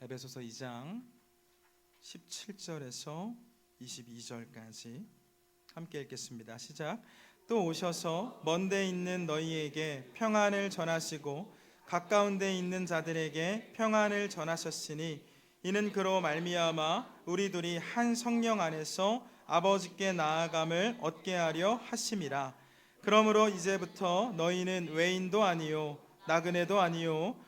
에베소서 2장 17절에서 22절까지 함께 읽겠습니다. 시작. 또 오셔서 먼 데 있는 너희에게 평안을 전하시고 가까운 데 있는 자들에게 평안을 전하셨으니 이는 그로 말미암아 우리 둘이 한 성령 안에서 아버지께 나아감을 얻게 하려 하심이라. 그러므로 이제부터 너희는 외인도 아니요 나그네도 아니요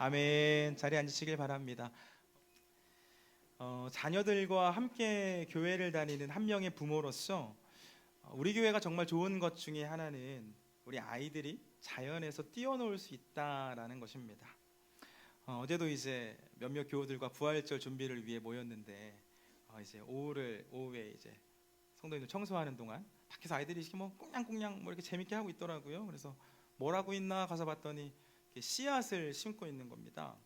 아멘 자리에 앉으시길 바랍니다 어, 자녀들과 함께 교회를 다니는 한 명의 부모로서 어, 우리 교회가 정말 좋은 것 중에 하나는 우리 아이들이 자연에서 뛰어놀 수 있다라는 것입니다. 어, 어제도 이제 몇몇 교우들과 부활절 준비를 위해 모였는데 어, 이제 오후를 오후에 이제 성도님들 청소하는 동안 밖에서 아이들이 이렇게 뭐 꽁냥꽁냥 뭐 이렇게 재밌게 하고 있더라고요. 그래서 뭘 하고 있나 가서 봤더니 씨앗을 심고 있는 겁니다.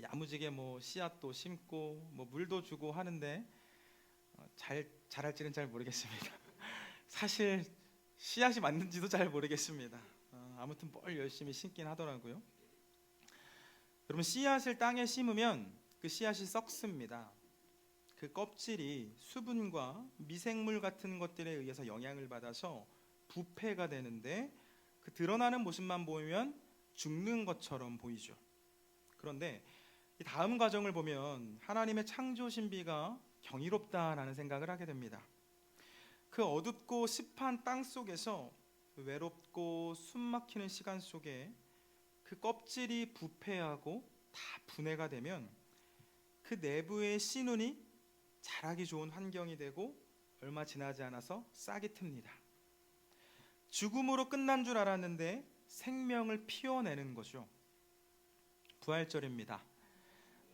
야무지게 뭐 씨앗도 심고 뭐 물도 주고 하는데 어, 잘 자랄지는 잘 모르겠습니다. 사실 씨앗이 맞는지도 잘 모르겠습니다. 어, 아무튼 뭘 열심히 심긴 하더라고요. 여러분 씨앗을 땅에 심으면 그 씨앗이 썩습니다. 그 껍질이 수분과 미생물 같은 것들에 의해서 영향을 받아서 부패가 되는데 그 드러나는 모습만 보면 죽는 것처럼 보이죠. 그런데 이 다음 과정을 보면 하나님의 창조 신비가 경이롭다라는 생각을 하게 됩니다. 그 어둡고 습한 땅 속에서 외롭고 숨막히는 시간 속에 그 껍질이 부패하고 다 분해가 되면 그 내부의 씨눈이 자라기 좋은 환경이 되고 얼마 지나지 않아서 싹이 틉니다. 죽음으로 끝난 줄 알았는데 생명을 피워내는 거죠. 부활절입니다.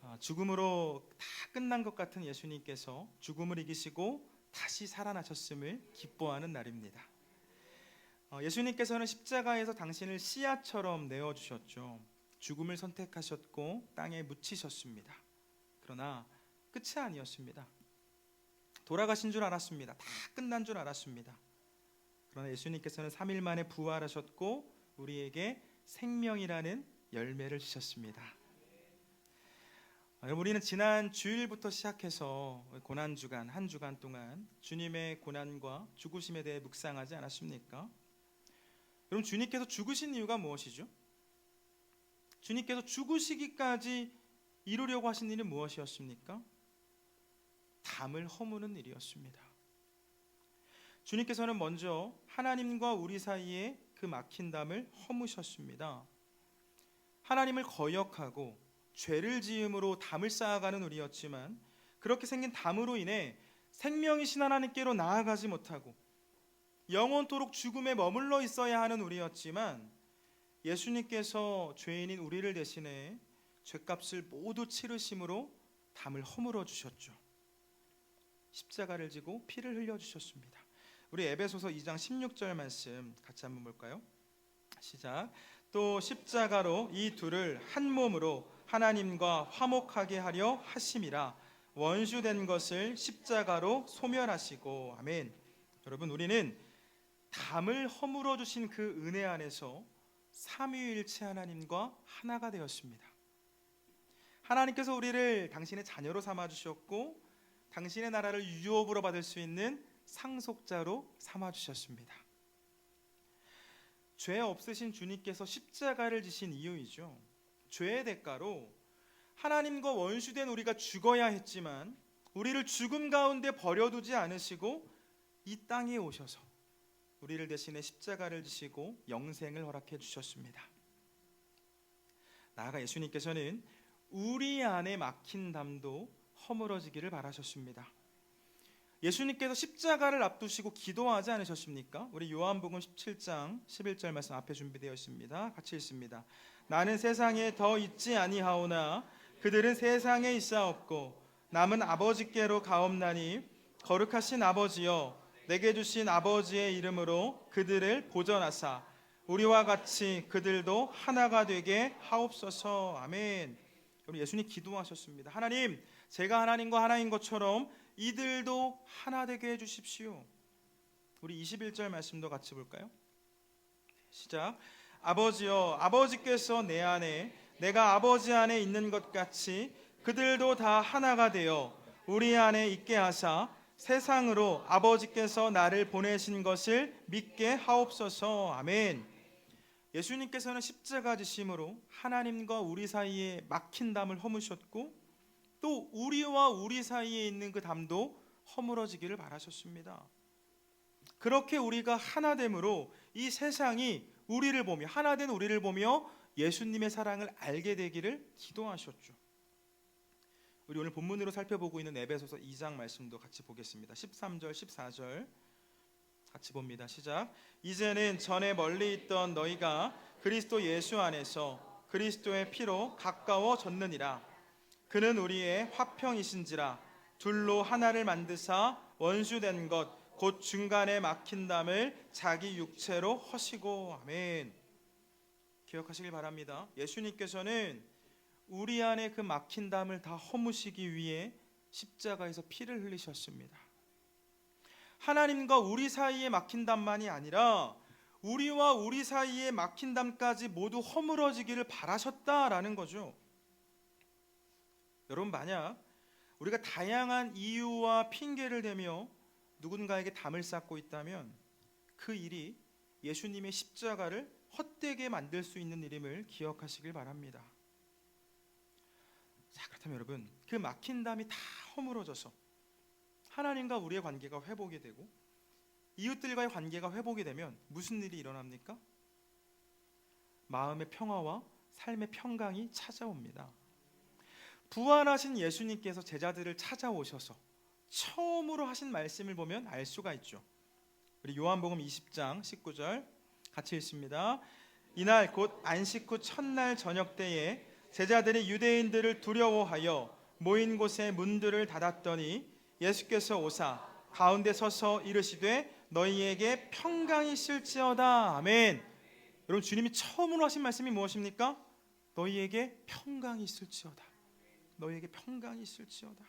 아, 죽음으로 다 끝난 것 같은 예수님께서 죽음을 이기시고 다시 살아나셨음을 기뻐하는 날입니다. 어, 예수님께서는 십자가에서 당신을 씨앗처럼 내어 주셨죠. 죽음을 선택하셨고 땅에 묻히셨습니다. 그러나 끝이 아니었습니다. 돌아가신 줄 알았습니다. 다 끝난 줄 알았습니다. 그러나 예수님께서는 3일 만에 부활하셨고 우리에게 생명이라는 열매를 주셨습니다. 여러분 우리는 지난 주일부터 시작해서 고난 주간 한 주간 동안 주님의 고난과 죽으심에 대해 묵상하지 않았습니까? 여러분 주님께서 죽으신 이유가 무엇이죠? 주님께서 죽으시기까지 이루려고 하신 일은 무엇이었습니까? 담을 허무는 일이었습니다. 주님께서는 먼저 하나님과 우리 사이에 그 막힌 담을 허무셨습니다. 하나님을 거역하고 죄를 지음으로 담을 쌓아가는 우리였지만 그렇게 생긴 담으로 인해 생명이신 하나님께로 나아가지 못하고 영원토록 죽음에 머물러 있어야 하는 우리였지만 예수님께서 죄인인 우리를 대신해 죄값을 모두 치르심으로 담을 허물어 주셨죠. 십자가를 지고 피를 흘려 주셨습니다. 우리 에베소서 2장 16절 말씀 같이 한번 볼까요? 시작. 또 십자가로 이 둘을 한 몸으로 하나님과 화목하게 하려 하심이라 원수된 것을 십자가로 소멸하시고 아멘. 여러분 우리는 담을 허물어 주신 그 은혜 안에서 삼위일체 하나님과 하나가 되었습니다. 하나님께서 우리를 당신의 자녀로 삼아 주셨고 당신의 나라를 유업으로 받을 수 있는 상속자로 삼아 주셨습니다. 죄 없으신 주님께서 십자가를 지신 이유이죠. 죄의 대가로 하나님과 원수된 우리가 죽어야 했지만 우리를 죽음 가운데 버려두지 않으시고 이 땅에 오셔서 우리를 대신해 십자가를 지시고 영생을 허락해 주셨습니다. 나아가 예수님께서는 우리 안에 막힌 담도 허물어지기를 바라셨습니다. 예수님께서 십자가를 앞두시고 기도하지 않으셨습니까? 우리 요한복음 17장 11절 말씀 앞에 준비되어 있습니다. 같이 읽습니다. 나는 세상에 더 있지 아니하오나 그들은 세상에 있사옵고 남은 아버지께로 가옵나니 거룩하신 아버지여 내게 주신 아버지의 이름으로 그들을 보전하사 우리와 같이 그들도 하나가 되게 하옵소서 아멘. 우리 예수님 기도하셨습니다. 하나님, 제가 하나님과 하나인 것처럼 이들도 하나 되게 해 주십시오. 우리 21절 말씀도 같이 볼까요? 시작. 아버지여, 아버지께서 내 안에 내가 아버지 안에 있는 것 같이 그들도 다 하나가 되어 우리 안에 있게 하사 세상으로 아버지께서 나를 보내신 것을 믿게 하옵소서. 아멘. 예수님께서는 십자가 지심으로 하나님과 우리 사이에 막힌 담을 허무셨고 또 우리와 우리 사이에 있는 그 담도 허물어지기를 바라셨습니다. 그렇게 우리가 하나됨으로 이 세상이 우리를 보며 하나된 우리를 보며 예수님의 사랑을 알게 되기를 기도하셨죠. 우리 오늘 본문으로 살펴보고 있는 에베소서 2장 말씀도 같이 보겠습니다. 13절, 14절 같이 봅니다. 시작. 이제는 전에 멀리 있던 너희가 그리스도 예수 안에서 그리스도의 피로 가까워졌느니라. 그는 우리의 화평이신지라 둘로 하나를 만드사 원수된 것 곧 중간에 막힌 담을 자기 육체로 허시고 아멘. 기억하시길 바랍니다. 예수님께서는 우리 안에 그 막힌 담을 다 허무시기 위해 십자가에서 피를 흘리셨습니다. 하나님과 우리 사이에 막힌 담만이 아니라 우리와 우리 사이에 막힌 담까지 모두 허물어지기를 바라셨다라는 거죠. 여러분 만약 우리가 다양한 이유와 핑계를 대며 누군가에게 담을 쌓고 있다면 그 일이 예수님의 십자가를 헛되게 만들 수 있는 일임을 기억하시길 바랍니다. 자, 그렇다면 여러분, 그 막힌 담이 다 허물어져서 하나님과 우리의 관계가 회복이 되고 이웃들과의 관계가 회복이 되면 무슨 일이 일어납니까? 마음의 평화와 삶의 평강이 찾아옵니다. 부활하신 예수님께서 제자들을 찾아오셔서 처음으로 하신 말씀을 보면 알 수가 있죠. 우리 요한복음 20장 19절 같이 읽습니다. 이날 곧 안식 후 첫날 저녁 때에 제자들이 유대인들을 두려워하여 모인 곳에 문들을 닫았더니 예수께서 오사 가운데 서서 이르시되 너희에게 평강이 있을지어다 아멘. 여러분 주님이 처음으로 하신 말씀이 무엇입니까? 너희에게 평강이 있을지어다. 너희에게 평강이 있을지어다.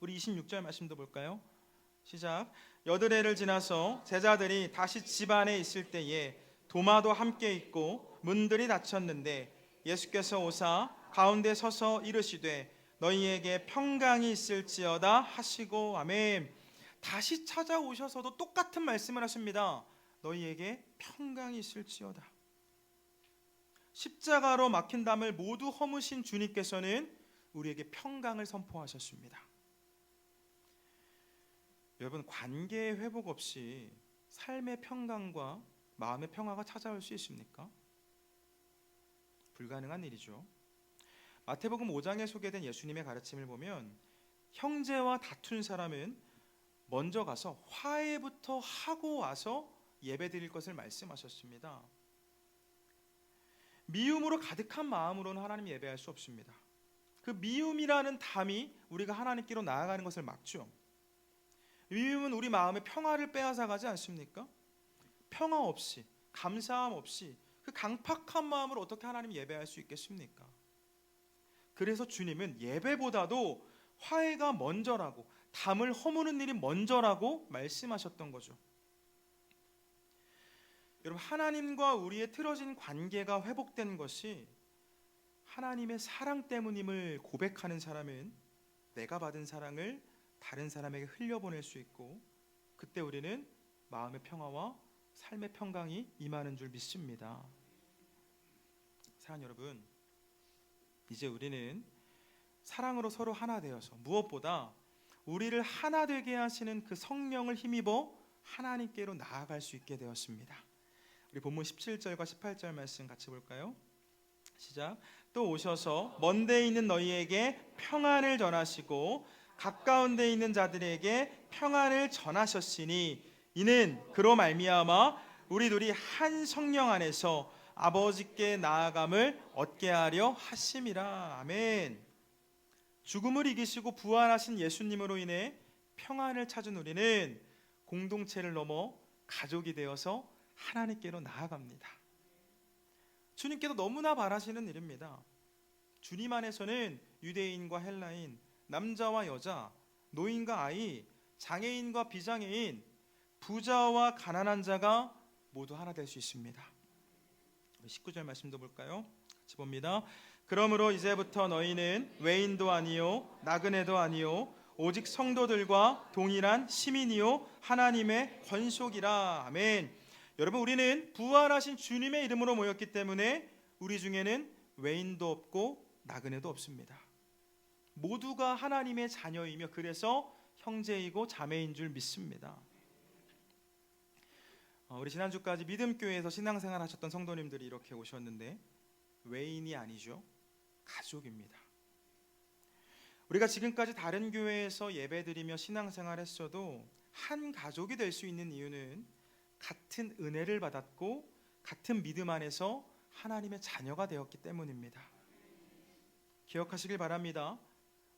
우리 26절 말씀도 볼까요? 시작. 여드레를 지나서 제자들이 다시 집 안에 있을 때에 도마도 함께 있고 문들이 닫혔는데 예수께서 오사 가운데 서서 이르시되 너희에게 평강이 있을지어다 하시고 아멘. 다시 찾아오셔서도 똑같은 말씀을 하십니다. 너희에게 평강이 있을지어다. 십자가로 막힌 담을 모두 허무신 주님께서는 우리에게 평강을 선포하셨습니다. 여러분 관계의 회복 없이 삶의 평강과 마음의 평화가 찾아올 수 있습니까? 불가능한 일이죠. 마태복음 5장에 소개된 예수님의 가르침을 보면 형제와 다툰 사람은 먼저 가서 화해부터 하고 와서 예배 드릴 것을 말씀하셨습니다. 미움으로 가득한 마음으로는 하나님 예배할 수 없습니다. 그 미움이라는 담이 우리가 하나님께로 나아가는 것을 막죠. 미움은 우리 마음의 평화를 빼앗아 가지 않습니까? 평화 없이 감사함 없이 그 강팍한 마음을 어떻게 하나님 예배할 수 있겠습니까? 그래서 주님은 예배보다도 화해가 먼저라고 담을 허무는 일이 먼저라고 말씀하셨던 거죠. 여러분 하나님과 우리의 틀어진 관계가 회복된 것이 하나님의 사랑 때문임을 고백하는 사람은 내가 받은 사랑을 다른 사람에게 흘려보낼 수 있고 그때 우리는 마음의 평화와 삶의 평강이 임하는 줄 믿습니다. 사랑 여러분, 이제 우리는 사랑으로 서로 하나 되어서 무엇보다 우리를 하나 되게 하시는 그 성령을 힘입어 하나님께로 나아갈 수 있게 되었습니다. 우리 본문 17절과 18절 말씀 같이 볼까요? 시작. 또 오셔서 먼 데 있는 너희에게 평안을 전하시고 가까운 데 있는 자들에게 평안을 전하셨으니 이는 그로 말미암아 우리 둘이 한 성령 안에서 아버지께 나아감을 얻게 하려 하심이라. 아멘. 죽음을 이기시고 부활하신 예수님으로 인해 평안을 찾은 우리는 공동체를 넘어 가족이 되어서 하나님께로 나아갑니다. 주님께서 너무나 바라시는 일입니다. 주님 안에서는 유대인과 헬라인, 남자와 여자, 노인과 아이, 장애인과 비장애인, 부자와 가난한 자가 모두 하나 될 수 있습니다. 19절 말씀도 볼까요? 같이 봅니다. 그러므로 이제부터 너희는 외인도 아니요 나그네도 아니요 오직 성도들과 동일한 시민이요 하나님의 권속이라 아멘. 여러분 우리는 부활하신 주님의 이름으로 모였기 때문에 우리 중에는 외인도 없고 나그네도 없습니다. 모두가 하나님의 자녀이며 그래서 형제이고 자매인 줄 믿습니다. 어, 우리 지난주까지 믿음교회에서 신앙생활 하셨던 성도님들이 이렇게 오셨는데 외인이 아니죠. 가족입니다. 우리가 지금까지 다른 교회에서 예배드리며 신앙생활 했어도 한 가족이 될 수 있는 이유는 같은 은혜를 받았고 같은 믿음 안에서 하나님의 자녀가 되었기 때문입니다. 기억하시길 바랍니다.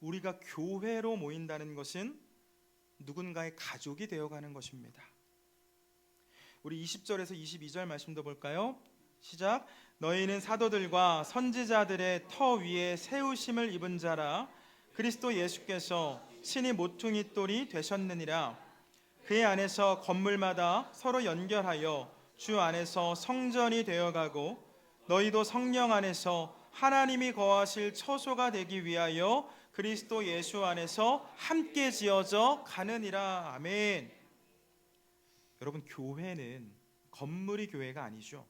우리가 교회로 모인다는 것은 누군가의 가족이 되어가는 것입니다. 우리 20절에서 22절 말씀도 볼까요? 시작. 너희는 사도들과 선지자들의 터 위에 세우심을 입은 자라 그리스도 예수께서 신이 모퉁이 돌이 되셨느니라. 그의 안에서 건물마다 서로 연결하여 주 안에서 성전이 되어가고 너희도 성령 안에서 하나님이 거하실 처소가 되기 위하여 그리스도 예수 안에서 함께 지어져 가느니라. 아멘. 여러분 교회는 건물이 교회가 아니죠.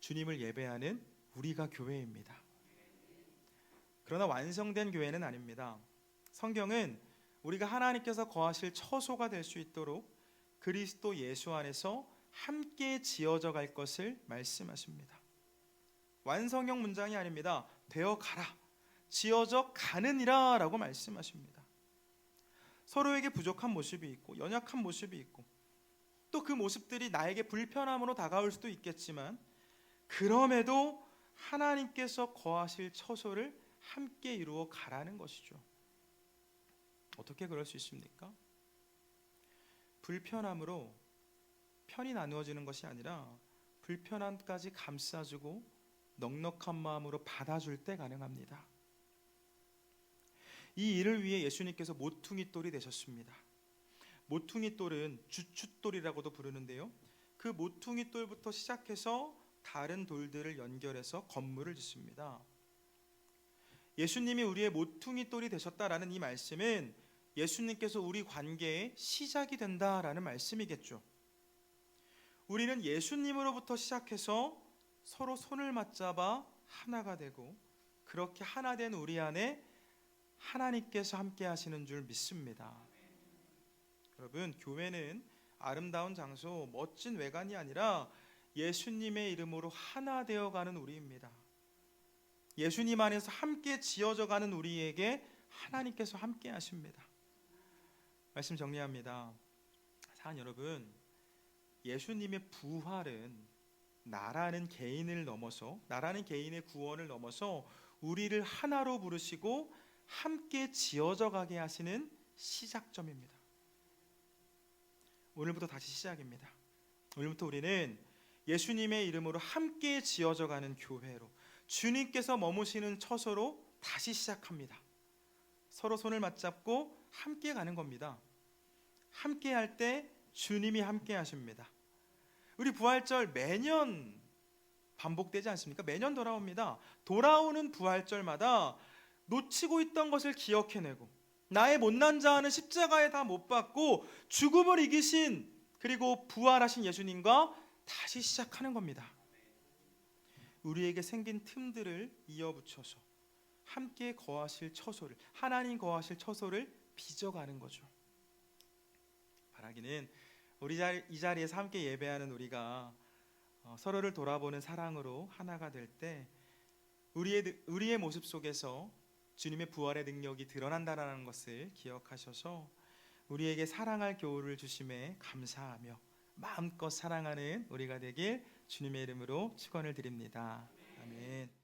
주님을 예배하는 우리가 교회입니다. 그러나 완성된 교회는 아닙니다. 성경은 우리가 하나님께서 거하실 처소가 될 수 있도록 그리스도 예수 안에서 함께 지어져 갈 것을 말씀하십니다. 완성형 문장이 아닙니다. 되어 가라. 지어져 가느니라 라고 말씀하십니다. 서로에게 부족한 모습이 있고 연약한 모습이 있고 또 그 모습들이 나에게 불편함으로 다가올 수도 있겠지만 그럼에도 하나님께서 거하실 처소를 함께 이루어 가라는 것이죠. 어떻게 그럴 수 있습니까? 불편함으로 편이 나누어지는 것이 아니라 불편함까지 감싸주고 넉넉한 마음으로 받아줄 때 가능합니다. 이 일을 위해 예수님께서 모퉁이 돌이 되셨습니다. 모퉁이 돌은 주춧돌이라고도 부르는데요. 그 모퉁이 돌부터 시작해서 다른 돌들을 연결해서 건물을 짓습니다. 예수님이 우리의 모퉁이 돌이 되셨다라는 이 말씀은 예수님께서 우리 관계의 시작이 된다라는 말씀이겠죠. 우리는 예수님으로부터 시작해서 서로 손을 맞잡아 하나가 되고 그렇게 하나 된 우리 안에 하나님께서 함께 하시는 줄 믿습니다. 여러분, 교회는 아름다운 장소, 멋진 외관이 아니라 예수님의 이름으로 하나 되어 가는 우리입니다. 예수님 안에서 함께 지어져 가는 우리에게 하나님께서 함께 하십니다. 말씀 정리합니다. 사랑 여러분, 예수님의 부활은 나라는 개인을 넘어서 나라는 개인의 구원을 넘어서 우리를 하나로 부르시고 함께 지어져 가게 하시는 시작점입니다. 오늘부터 다시 시작입니다. 오늘부터 우리는 예수님의 이름으로 함께 지어져 가는 교회로 주님께서 머무시는 처소로 다시 시작합니다. 서로 손을 맞잡고 함께 가는 겁니다. 함께 할 때 주님이 함께 하십니다. 우리 부활절 매년 반복되지 않습니까? 매년 돌아옵니다. 돌아오는 부활절마다 놓치고 있던 것을 기억해내고 나의 못난 자아는 십자가에 다 못 박고 죽음을 이기신 그리고 부활하신 예수님과 다시 시작하는 겁니다. 우리에게 생긴 틈들을 이어붙여서 함께 거하실 처소를 하나님 거하실 처소를 빚어가는 거죠. 바라기는 우리 자리, 이 자리에서 함께 예배하는 우리가 어, 서로를 돌아보는 사랑으로 하나가 될 때 우리의 우리의 모습 속에서 주님의 부활의 능력이 드러난다라는 것을 기억하셔서 우리에게 사랑할 교훈을 주심에 감사하며 마음껏 사랑하는 우리가 되길 주님의 이름으로 축원을 드립니다. 아멘.